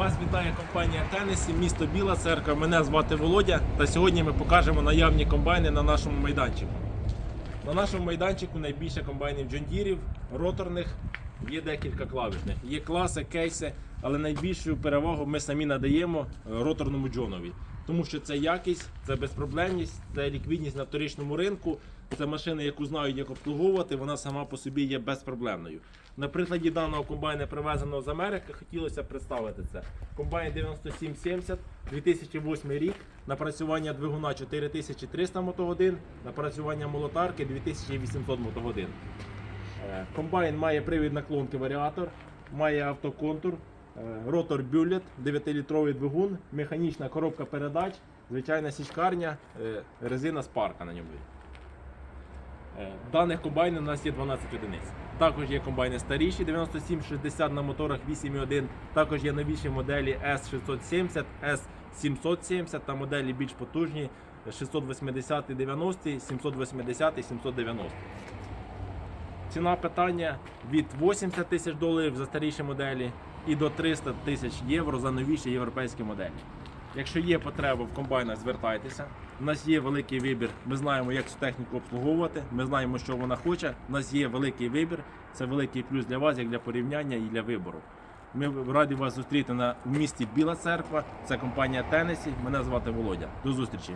Вас вітає компанія Тенесі, місто Біла Церква. Мене звати Володя. Та сьогодні ми покажемо наявні комбайни на нашому майданчику. На нашому майданчику найбільше комбайнів джондірів, роторних, є декілька клавішних. Є класи, кейси, але найбільшу перевагу ми самі надаємо роторному джонові. Тому що це якість, це безпроблемність, це ліквідність на вторичному ринку. Це машина, яку знають, як обслуговувати, вона сама по собі є безпроблемною. На прикладі даного комбайна, привезеного з Америки, хотілося представити це. Комбайн 9770, 2008 рік, напрацювання двигуна 4300 мотогодин, напрацювання молотарки 2800 мотогодин. Е, Комбайн має привід наклонки варіатор, має автоконтур, ротор бюлет, 9-літровий двигун, механічна коробка передач, звичайна січкарня, е, резина спарка на ньому. Е, Даних комбайнів у нас є 12 одиниць. Також є комбайни старіші 9760 на моторах 8.1. Також є новіші моделі S670, S770 та моделі більш потужні 680 90, 780 і 790. Ціна питання від 80 тисяч доларів за старіші моделі і до 300 тисяч євро за новіші європейські моделі. Якщо є потреба в комбайнах, звертайтеся. У нас є великий вибір. Ми знаємо, як цю техніку обслуговувати. Ми знаємо, що вона хоче. У нас є великий вибір. Це великий плюс для вас, як для порівняння і для вибору. Ми раді вас зустріти на в місті Біла Церква. Це компанія Тенесі. Мене звати Володя. До зустрічі.